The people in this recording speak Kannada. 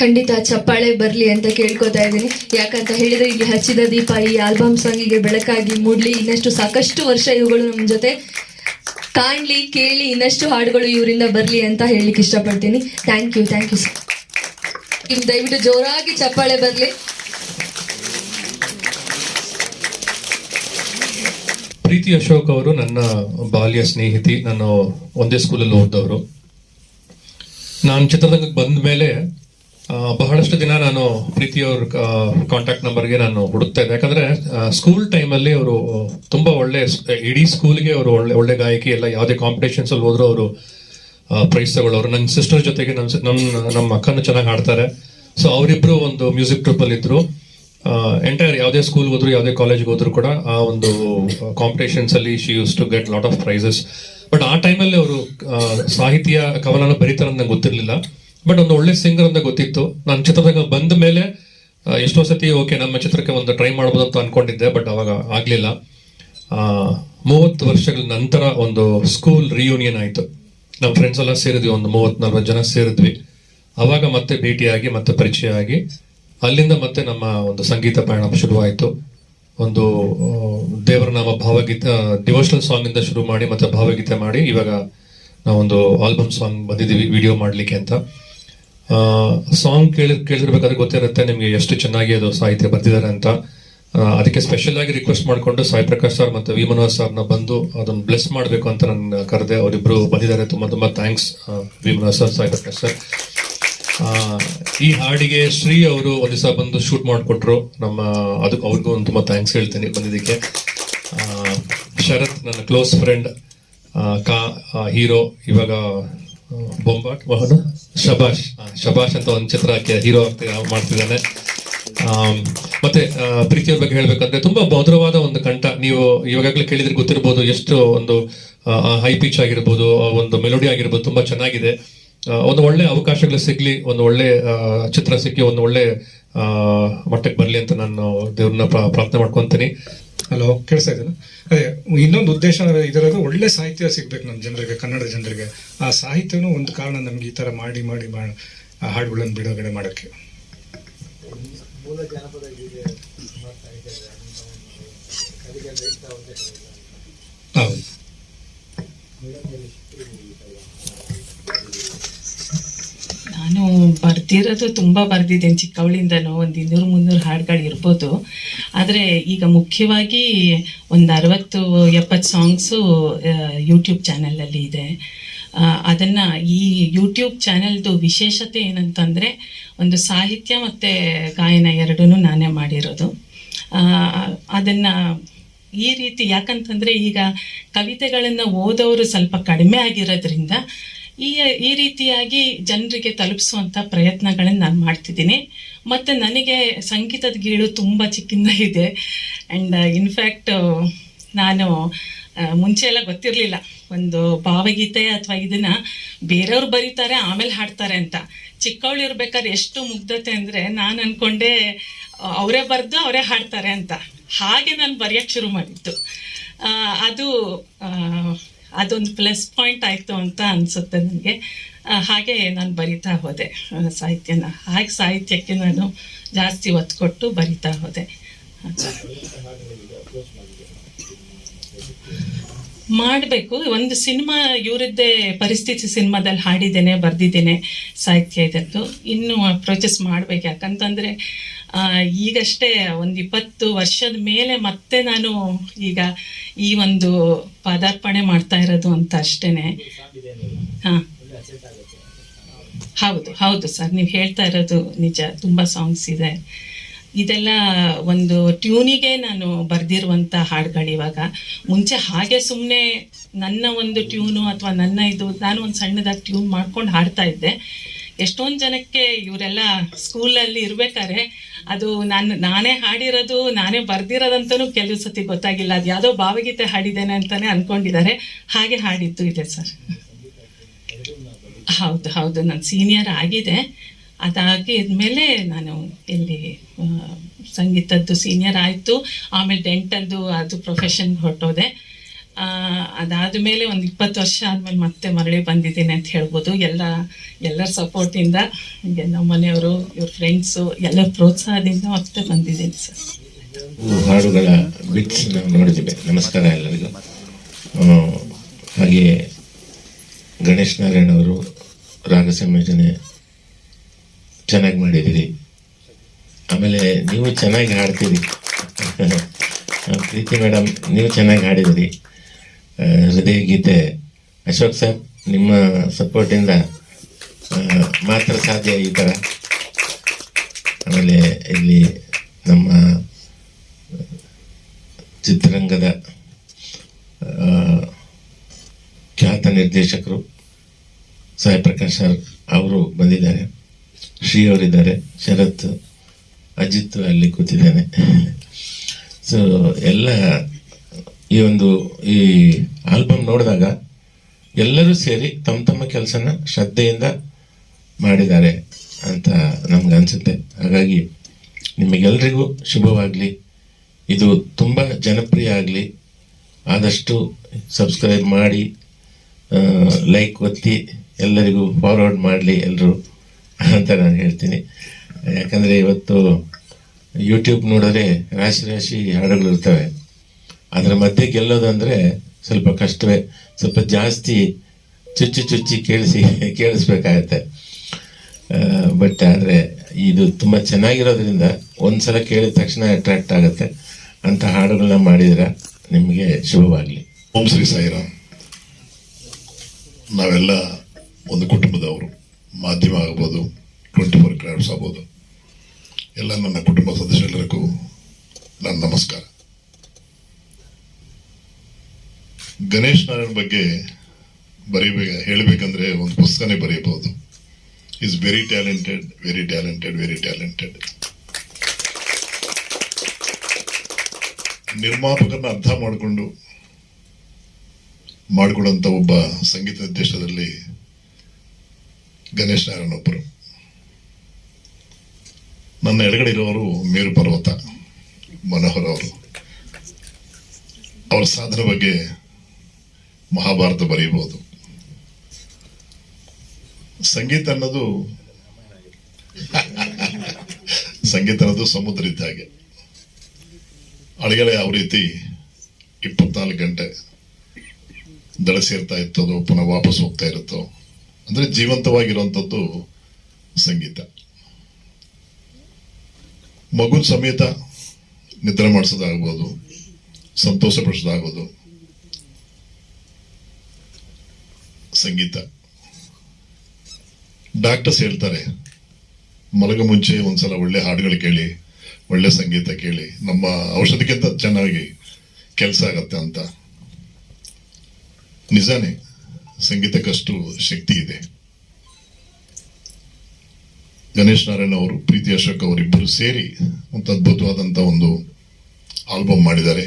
ಖಂಡಿತ ಚಪ್ಪಾಳೆ ಬರಲಿ ಅಂತ ಕೇಳ್ಕೊತಾ ಇದ್ದೀನಿ. ಯಾಕಂತ ಹೇಳಿದ್ರೆ ಇಲ್ಲಿ ಹಚ್ಚಿದ ದೀಪ, ಈ ಆಲ್ಬಮ್ ಸಾಂಗಿಗೆ ಬೆಳಕಾಗಿ ಮೂಡ್ಲಿ. ಇನ್ನಷ್ಟು ಸಾಕಷ್ಟು ವರ್ಷ ಇವುಗಳು ನಮ್ಮ ಜೊತೆ ಕಾಣ್ಲಿ ಕೇಳಿ ಇನ್ನಷ್ಟು ಹಾಡುಗಳು ಇವರಿಂದ ಬರಲಿ ಅಂತ ಹೇಳಲಿಕ್ಕೆ ಇಷ್ಟಪಡ್ತೀನಿ. Thank you thank you sir ದಯವಿಟ್ಟು ಜೋರಾಗಿ ಚಪ್ಪಾಳೆ ಬರಲಿ. ಪ್ರೀತಿ ಅಶೋಕ್ ಅವರು ನನ್ನ ಬಾಲ್ಯ ಸ್ನೇಹಿತಿ ನಾನು ಒಂದೇ ಸ್ಕೂಲಲ್ಲಿ ಓದಿದವರು. ನಾನು ಚಿತ್ರರಂಗಕ್ಕೆ ಬಂದ ಮೇಲೆ ಬಹಳಷ್ಟು ದಿನ ನಾನು ಪ್ರೀತಿಯವ್ರ ಕಾಂಟ್ಯಾಕ್ಟ್ ನಂಬರ್ಗೆ ನಾನು ಹುಡುಕ್ತಾ ಇದ್ದೆ ಯಾಕಂದ್ರೆ ಸ್ಕೂಲ್ ಟೈಮಲ್ಲಿ ಅವರು ತುಂಬಾ ಒಳ್ಳೆ, ಇಡೀ ಸ್ಕೂಲ್ಗೆ ಅವರು ಒಳ್ಳೆ ಒಳ್ಳೆ ಗಾಯಕಿ, ಎಲ್ಲ ಯಾವುದೇ ಕಾಂಪಿಟೇಷನ್ಸ್ ಅಲ್ಲಿ ಹೋದ್ರು ಅವರು ಪ್ರೈಸ್ ತಗೊಳ್ಳೋರು. ನನ್ನ ಸಿಸ್ಟರ್ ಜೊತೆಗೆ ನಮ್ಮ ನಮ್ಮ ನಮ್ಮ ಅಕ್ಕನೂ ಚೆನ್ನಾಗಿ ಆಡ್ತಾರೆ ಸೊ ಅವರಿಬ್ರು ಒಂದು ಮ್ಯೂಸಿಕ್ ಟ್ರೂಪ್ ಅಲ್ಲಿ ಇದ್ರು. ಎಂಟೈರ್ ಯಾವುದೇ ಸ್ಕೂಲ್ ಹೋದ್ರು, ಯಾವುದೇ ಕಾಲೇಜ್ಗೆ ಹೋದ್ರು ಕೂಡ ಆ ಒಂದು ಕಾಂಪಿಟೇಷನ್ಸ್ ಅಲ್ಲಿ she used to get lot of prizes but ಆ ಟೈಮಲ್ಲಿ ಅವರು ಸಾಹಿತ್ಯ, ಕವನನ ಬರೀತಾರೆ ನಂಗೆ ಗೊತ್ತಿರಲಿಲ್ಲ. ಬಟ್ ಒಂದು ಒಳ್ಳೆ ಸಿಂಗರ್ ಅಂತ ಗೊತ್ತಿತ್ತು. ನಾನು ಚಿತ್ರದಾಗ ಬಂದ ಮೇಲೆ ಎಷ್ಟೋ ಸತಿ ಓಕೆ ನಮ್ಮ ಚಿತ್ರಕ್ಕೆ ಒಂದು ಟ್ರೈ ಮಾಡ್ಬೋದು ಅಂತ ಅನ್ಕೊಂಡಿದ್ದೆ, ಬಟ್ ಅವಾಗ ಆಗ್ಲಿಲ್ಲ. ಮೂವತ್ತು ವರ್ಷಗಳ ನಂತರ ಒಂದು ಸ್ಕೂಲ್ ರಿಯೂನಿಯನ್ ಆಯಿತು. ನಮ್ಮ ಫ್ರೆಂಡ್ಸ್ ಎಲ್ಲ ಸೇರಿದ್ವಿ, ಒಂದು ಮೂವತ್ ನಲ್ವತ್ತು ಜನ ಸೇರಿದ್ವಿ. ಅವಾಗ ಮತ್ತೆ ಭೇಟಿಯಾಗಿ, ಮತ್ತೆ ಪರಿಚಯ ಆಗಿ ಅಲ್ಲಿಂದ ಮತ್ತೆ ನಮ್ಮ ಒಂದು ಸಂಗೀತ ಪಯಣ ಶುರುವಾಯಿತು. ಒಂದು ದೇವರ ನಾಮ ಭಾವಗೀತೆ ಡಿವೋಷನಲ್ ಸಾಂಗ್ ಇಂದ ಶುರು ಮಾಡಿ, ಮತ್ತೆ ಭಾವಗೀತೆ ಮಾಡಿ, ಇವಾಗ ನಾವೊಂದು ಆಲ್ಬಮ್ ಸಾಂಗ್ ಬಂದಿದ್ದೀವಿ ವಿಡಿಯೋ ಮಾಡ್ಲಿಕ್ಕೆ ಅಂತ. ಸಾಂಗ್ ಕೇಳಿ, ಕೇಳಿರ್ಬೇಕಾದ್ರೆ ಗೊತ್ತಿರುತ್ತೆ ನಿಮ್ಗೆ ಎಷ್ಟು ಚೆನ್ನಾಗಿ ಅದು ಸಾಹಿತ್ಯ ಬರ್ತಿದ್ದಾರೆ ಅಂತ. ಅದಕ್ಕೆ ಸ್ಪೆಷಲ್ ಆಗಿ ರಿಕ್ವೆಸ್ಟ್ ಮಾಡಿಕೊಂಡು ಸಾಯಿ ಪ್ರಕಾಶ್ ಸರ್ ಮತ್ತೆ ವಿ ಮನೋಹರ್ ಸರ್ನ ಬಂದು ಅದನ್ನ ಬ್ಲೆಸ್ ಮಾಡಬೇಕು ಅಂತ ನಾನು ಕರೆದೆ. ಅವರಿಬ್ರು ಬಂದಿದ್ದಾರೆ. ತುಂಬಾ ತುಂಬಾ thanks V Manohar sir, Sai Prakash sir. ಈ ಹಾಡಿಗೆ ಶ್ರೀ ಅವರು ಒಂದ್ ದಿವಸ ಬಂದು ಶೂಟ್ ಮಾಡಿಕೊಟ್ರು. ನಮ್ಮ, ಅದಕ್ಕೆ ಅವ್ರಿಗೂ ಒಂದು ತುಂಬಾ ಥ್ಯಾಂಕ್ಸ್ ಹೇಳ್ತೀನಿ ಬಂದಿದ್ದಕ್ಕೆ. ಶರತ್, ನನ್ನ ಕ್ಲೋಸ್ ಫ್ರೆಂಡ್ ಕಾ ಹೀರೋ ಇವಾಗ ಬೊಂಬಾಟ್? ವಾಹನ ಶಬಾಷ್ ಶಬಾಷ್ ಅಂತ ಒಂದು ಚಿತ್ರ ಹೀರೋ ಮಾಡ್ತಿದ್ದಾನೆ. ಆಮ್, ಮತ್ತೆ ಪ್ರೀತಿಯ ಬಗ್ಗೆ ಹೇಳ್ಬೇಕಂದ್ರೆ ತುಂಬಾ ಭದ್ರವಾದ ಒಂದು ಕಂಠ. ನೀವು ಇವಾಗಲೇ ಕೇಳಿದ್ರೆ ಗೊತ್ತಿರ್ಬೋದು ಎಷ್ಟು ಒಂದು ಹೈ ಪಿಚ್ ಆಗಿರ್ಬೋದು ಒಂದು ಮೆಲೋಡಿ ಆಗಿರ್ಬೋದು ತುಂಬಾ ಚೆನ್ನಾಗಿದೆ. ಒಂದು ಒಳ್ಳೆ ಅವಕಾಶಗಳು ಸಿಗ್ಲಿ ಒಂದು ಒಳ್ಳೆ ಚಿತ್ರ ಸಿಕ್ಕಿ ಒಂದು ಒಳ್ಳೆ ಮಟ್ಟಕ್ಕೆ ಬರ್ಲಿ ಅಂತ ನಾನು ದೇವ್ರನ್ನ ಪ್ರಾ- ಪ್ರಾರ್ಥನೆ ಮಾಡ್ಕೊಂತೀನಿ. ಹಲೋ ಕೇಳಿಸ್ತಾ ಇದ್ದೀನಿ ಅದೇ ಇನ್ನೊಂದು ಉದ್ದೇಶ ಇದರದು ಒಳ್ಳೆ ಸಾಹಿತ್ಯ ಸಿಗ್ಬೇಕು ನಮ್ಮ ಜನರಿಗೆ ಕನ್ನಡ ಜನರಿಗೆ. ಆ ಸಾಹಿತ್ಯನೂ ಒಂದು ಕಾರಣ ನಮ್ಗೆ ಈ ತರ ಮಾಡಿ ಮಾಡಿ ಮಾಡಿ ಆ ಹಾಡುಗಳನ್ನು ಬಿಡುಗಡೆ ಮಾಡೋಕ್ಕೆ. ಹೌದು. ನಾನು ಬರ್ದಿರೋದು ತುಂಬ ಬರ್ದಿದ್ದೇನೆ. ಚಿಕ್ಕವಳಿಂದನೂ ಒಂದು ಇನ್ನೂರು ಮುನ್ನೂರು ಹಾಡುಗಳು ಇರ್ಬೋದು. ಆದರೆ ಈಗ ಮುಖ್ಯವಾಗಿ ಒಂದು ಅರವತ್ತು, ಎಪ್ಪತ್ತು ಸಾಂಗ್ಸು ಯೂಟ್ಯೂಬ್ ಚಾನಲಲ್ಲಿ ಇದೆ. ಅದನ್ನು ಈ ಯೂಟ್ಯೂಬ್ ಚಾನಲ್ದು ವಿಶೇಷತೆ ಏನಂತಂದರೆ ಒಂದು ಸಾಹಿತ್ಯ ಮತ್ತು ಗಾಯನ ಎರಡೂ ನಾನೇ ಮಾಡಿರೋದು. ಅದನ್ನು ಈ ರೀತಿ ಯಾಕಂತಂದರೆ ಈಗ ಕವಿತೆಗಳನ್ನು ಓದೋರು ಸ್ವಲ್ಪ ಕಡಿಮೆ ಆಗಿರೋದ್ರಿಂದ ಈ ಈ ರೀತಿಯಾಗಿ ಜನರಿಗೆ ತಲುಪಿಸುವಂಥ ಪ್ರಯತ್ನಗಳನ್ನು ನಾನು ಮಾಡ್ತಿದ್ದೀನಿ. ಮತ್ತು ನನಗೆ ಸಂಗೀತದ ಗೀಳು ತುಂಬ ಚಿಕ್ಕಿಂದ ಇದೆ. ಆ್ಯಂಡ್ ಇನ್ಫ್ಯಾಕ್ಟ್ ನಾನು ಆ, ಮುಂಚೆ ಎಲ್ಲ ಗೊತ್ತಿರಲಿಲ್ಲ. ಒಂದು ಭಾವಗೀತೆ ಅಥವಾ ಇದನ್ನ ಬೇರೆಯವ್ರು ಬರೀತಾರೆ ಆಮೇಲೆ ಹಾಡ್ತಾರೆ ಅಂತ. ಚಿಕ್ಕವಳು ಇರ್ಬೇಕಾದ್ರೆ ಎಷ್ಟು ಮುಗ್ಧತೆ ಅಂದರೆ ನಾನು ಅನ್ಕೊಂಡೆ ಅವರೇ ಬರೆದು ಅವರೇ ಹಾಡ್ತಾರೆ ಅಂತ. ಹಾಗೆ ನಾನು ಬರೆಯೋಕ್ಕೆ ಶುರು ಮಾಡಿದ್ದು. ಅದು ಅದೊಂದು ಪ್ಲಸ್ ಪಾಯಿಂಟ್ ಆಯಿತು ಅಂತ ಅನಿಸುತ್ತೆ ನನಗೆ. ಹಾಗೆ ನಾನು ಬರಿತಾ ಹೋದೆ ಸಾಹಿತ್ಯನ. ಹಾಗೆ ಸಾಹಿತ್ಯಕ್ಕೆ ನಾನು ಜಾಸ್ತಿ ಒತ್ತು ಕೊಟ್ಟು ಬರಿತಾ ಹೋದೆ. ಮಾಡಬೇಕು, ಒಂದು ಸಿನಿಮಾ, ಇವರದ್ದೇ ಪರಿಸ್ಥಿತಿ ಸಿನಿಮಾದಲ್ಲಿ ಹಾಡಿದ್ದೇನೆ, ಬರೆದಿದ್ದೇನೆ ಸಾಹಿತ್ಯ ಇದದ್ದು ಇನ್ನೂ ಪ್ರೊಸೆಸ್ ಮಾಡಬೇಕು, ಯಾಕಂತಂದರೆ ಈಗಷ್ಟೇ ಒಂದು ಇಪ್ಪತ್ತು ವರ್ಷದ ಮೇಲೆ ಮತ್ತೆ ನಾನು ಈಗ ಈ ಒಂದು ಪದಾರ್ಪಣೆ ಮಾಡ್ತಾ ಇರೋದು ಅಂತ ಅಷ್ಟೇನೆ. ಹಾಂ. ಹೌದು ಹೌದು ಸರ್. ನೀವು ಹೇಳ್ತಾ ಇರೋದು ನಿಜ. ತುಂಬ ಸಾಂಗ್ಸ್ ಇದೆ. ಇದೆಲ್ಲ ಒಂದು ಟ್ಯೂನಿಗೆ ನಾನು ಬರೆದಿರುವಂಥ ಹಾಡುಗಳು ಇವಾಗ. ಮುಂಚೆ ಹಾಗೆ ಸುಮ್ಮನೆ ನನ್ನ ಒಂದು ಟ್ಯೂನು ಅಥವಾ ನನ್ನ ಇದು, ನಾನು ಒಂದು ಸಣ್ಣದಾಗಿ ಟ್ಯೂನ್ ಮಾಡ್ಕೊಂಡು ಹಾಡ್ತಾ ಇದ್ದೆ. ಎಷ್ಟೊಂದು ಜನಕ್ಕೆ ಇವರೆಲ್ಲ ಸ್ಕೂಲಲ್ಲಿ ಇರ್ಬೇಕಾದ್ರೆ ಅದು ನಾನು, ನಾನೇ ಹಾಡಿರೋದು, ನಾನೇ ಬರ್ದಿರೋದಂತನೂ ಕೆಲವು ಸತಿ ಗೊತ್ತಾಗಿಲ್ಲ. ಅದು ಯಾವುದೋ ಭಾವಗೀತೆ ಹಾಡಿದ್ದೇನೆ ಅಂತಾನೆ ಅನ್ಕೊಂಡಿದ್ದಾರೆ. ಹಾಗೆ ಹಾಡಿದ್ದು ಇದೆ ಸರ್. ಹೌದು ಹೌದು. ನಾನು ಸೀನಿಯರ್ ಆಗಿದೆ. ಅದಾಗಿದ್ಮೇಲೆ ನಾನು ಇಲ್ಲಿ ಸಂಗೀತದ್ದು ಸೀನಿಯರ್ ಆಯಿತು. ಆಮೇಲೆ ಡೆಂಟಲ್ದು ಅದು ಪ್ರೊಫೆಷನ್ ಹೊರಟೋದೆ. ಆ, ಅದಾದ್ಮೇಲೆ ಒಂದು ಇಪ್ಪತ್ತು ವರ್ಷ ಆದಮೇಲೆ ಮತ್ತೆ ಮರಳಿ ಬಂದಿದ್ದೀನಿ ಅಂತ ಹೇಳ್ಬೋದು. ಎಲ್ಲ ಎಲ್ಲರ ಸಪೋರ್ಟಿಂದ ಹೀಗೆ ನಮ್ಮ ಮನೆಯವರು ಇವ್ರ ಫ್ರೆಂಡ್ಸು ಎಲ್ಲ ಪ್ರೋತ್ಸಾಹದಿಂದ ಮತ್ತೆ ಬಂದಿದ್ದೀನಿ ಸರ್. ಹಾಡುಗಳ ಬಿಟ್ಸ್ ನಾವು ನೋಡಿದ್ದೇವೆ. ನಮಸ್ಕಾರ ಎಲ್ಲರಿಗೂ. ಹಾಗೆಯೇ ಹಾಗೆ ಗಣೇಶ್ ನಾರಾಯಣ್ ಅವರು ರಾಗ ಸಂಯೋಜನೆ ಚೆನ್ನಾಗಿ ಮಾಡಿದ್ದೀರಿ. ಆಮೇಲೆ ನೀವು ಚೆನ್ನಾಗಿ ಹಾಡ್ತೀರಿ. ಪ್ರೀತಿ ಮೇಡಮ್ ನೀವು ಚೆನ್ನಾಗಿ ಹಾಡಿದಿರಿ ಹೃದಯ ಗೀತೆ ಅಶೋಕ್ ಸರ್, ನಿಮ್ಮ ಸಪೋರ್ಟಿಂದ ಮಾತ್ರ ಸಾಧ್ಯ ಈ ಥರ ಆಮೇಲೆ ಇಲ್ಲಿ ನಮ್ಮ, ಚಿತ್ರರಂಗದ ಖ್ಯಾತ ನಿರ್ದೇಶಕರು ಸಾಯಿ ಪ್ರಕಾಶ್ ಸರ್ ಅವರು ಬಂದಿದ್ದಾರೆ. ಶ್ರೀ ಅವರಿದ್ದಾರೆ. ಶರತ್, ಅಜಿತ್ ಅಲ್ಲಿ ಕೂತಿದ್ದಾನೆ. ಸೊ ಎಲ್ಲ ಈ ಒಂದು, ಈ ಆಲ್ಬಮ್ ನೋಡಿದಾಗ ಎಲ್ಲರೂ ಸೇರಿ ತಮ್ಮ ತಮ್ಮ ಕೆಲಸನ ಶ್ರದ್ಧೆಯಿಂದ ಮಾಡಿದ್ದಾರೆ ಅಂತ ನಮ್ಗೆ ಅನ್ಸುತ್ತೆ. ಹಾಗಾಗಿ ನಿಮಗೆಲ್ರಿಗೂ ಶುಭವಾಗಲಿ. ಇದು ತುಂಬ ಜನಪ್ರಿಯ ಆಗಲಿ. ಆದಷ್ಟು ಸಬ್ಸ್ಕ್ರೈಬ್ ಮಾಡಿ ಲೈಕ್ ಒತ್ತಿ, ಎಲ್ಲರಿಗೂ ಫಾರ್ವರ್ಡ್ ಮಾಡಲಿ ಎಲ್ಲರೂ ಅಂತ ನಾನು ಹೇಳ್ತೀನಿ. ಯಾಕಂದರೆ ಇವತ್ತು ಯೂಟ್ಯೂಬ್ ನೋಡಿದ್ರೆ ರಾಶಿ ರಾಶಿ ಹಾಡುಗಳು ಇರ್ತವೆ. ಅದರ ಮಧ್ಯೆ ಗೆಲ್ಲೋದಂದ್ರೆ ಸ್ವಲ್ಪ ಕಷ್ಟವೇ, ಸ್ವಲ್ಪ ಜಾಸ್ತಿ ಚುಚ್ಚು ಚುಚ್ಚಿ ಕೇಳಿಸಿ, ಕೇಳಿಸ್ಬೇಕಾಗತ್ತೆ. ಬಟ್ ಆದರೆ ಇದು ತುಂಬ ಚೆನ್ನಾಗಿರೋದ್ರಿಂದ ಒಂದ್ಸಲ ಕೇಳಿದ ತಕ್ಷಣ ಅಟ್ರಾಕ್ಟ್ ಆಗುತ್ತೆ. ಅಂತ ಹಾಡುಗಳನ್ನ ಮಾಡಿದ್ರೆ ನಿಮಗೆ ಶುಭವಾಗಲಿ. ಓಂ ಶ್ರೀ ಸಾಯಿರಾಮ್. ನಾವೆಲ್ಲ ಒಂದು ಕುಟುಂಬದವರು. ಮಾಧ್ಯಮ ಆಗ್ಬೋದು, ಟ್ವೆಂಟಿ ಫೋರ್ ಕ್ರಾಫ್ಟ್ಸ್ ಆಗ್ಬೋದು. ಎಲ್ಲ ನನ್ನ ಕುಟುಂಬ ಸದಸ್ಯರೆಲ್ಲರಿಗೂ ನನ್ನ ನಮಸ್ಕಾರ. ಗಣೇಶ್ ನಾರಾಯಣ್ ಬಗ್ಗೆ ಬರೀಬೇಕು, ಹೇಳಬೇಕಂದ್ರೆ ಒಂದು ಪುಸ್ತಕನೇ ಬರೀಬಹುದು. Is very talented very talented very talented ನಿರ್ಮಾಪಕರನ್ನ ಅರ್ಥ ಮಾಡಿಕೊಂಡು ಮಾಡಿಕೊಡಂತ ಒಬ್ಬ ಸಂಗೀತ ನಿರ್ದೇಶನದಲ್ಲಿ ಗಣೇಶ್ ನಾರಾಯಣ ಒಬ್ಬರು. ನನ್ನ ಎಡಗಡೆ ಇರೋರು ಮೇರು ಪರ್ವತ, ಮನೋಹರ್ ಅವರು. ಅವರ ಸಾಧನೆ ಬಗ್ಗೆ ಮಹಾಭಾರತ ಬರೆಯಬಹುದು. ಸಂಗೀತ ಅನ್ನೋದು ಸಂಗೀತ ಅನ್ನೋದು ಸಮುದ್ರ ಇದ್ದ ಹಾಗೆ. ಅಳಿಗಳ ಯಾವ ರೀತಿ ಇಪ್ಪತ್ನಾಲ್ಕು ಗಂಟೆ ದಳೆ ಸೇರ್ತಾ ಇರ್ತದೋ, ಪುನಃ ವಾಪಸ್ ಹೋಗ್ತಾ ಇರುತ್ತೋ, ಅಂದ್ರೆ ಜೀವಂತವಾಗಿರುವಂಥದ್ದು ಸಂಗೀತ. ಮಗುನ ಸಮೇತ ನಿದ್ರೆ ಮಾಡಿಸೋದಾಗ್ಬೋದು ಸಂತೋಷ ಪಡಿಸೋದಾಗ್ಬೋದು ಸಂಗೀತ. ಡಾಕ್ಟರ್ಸ್ ಹೇಳ್ತಾರೆ, ಮಲಗ ಮುಂಚೆ ಒಂದ್ಸಲ ಒಳ್ಳೆ ಹಾಡುಗಳು ಕೇಳಿ, ಒಳ್ಳೆ ಸಂಗೀತ ಕೇಳಿ, ನಮ್ಮ ಔಷಧಿಗಿಂತ ಚೆನ್ನಾಗಿ ಕೆಲಸ ಆಗತ್ತೆ ಅಂತ. ನಿಜಾನೇ, ಸಂಗೀತಕ್ಕಷ್ಟು ಶಕ್ತಿ ಇದೆ. ಗಣೇಶ್ ನಾರಾಯಣ್ ಅವರು, ಪ್ರೀತಿ ಅಶೋಕ್ ಅವರಿಬ್ಬರು ಸೇರಿ, ಒಂದು ಅದ್ಭುತವಾದಂತ ಒಂದು ಆಲ್ಬಮ್ ಮಾಡಿದ್ದಾರೆ.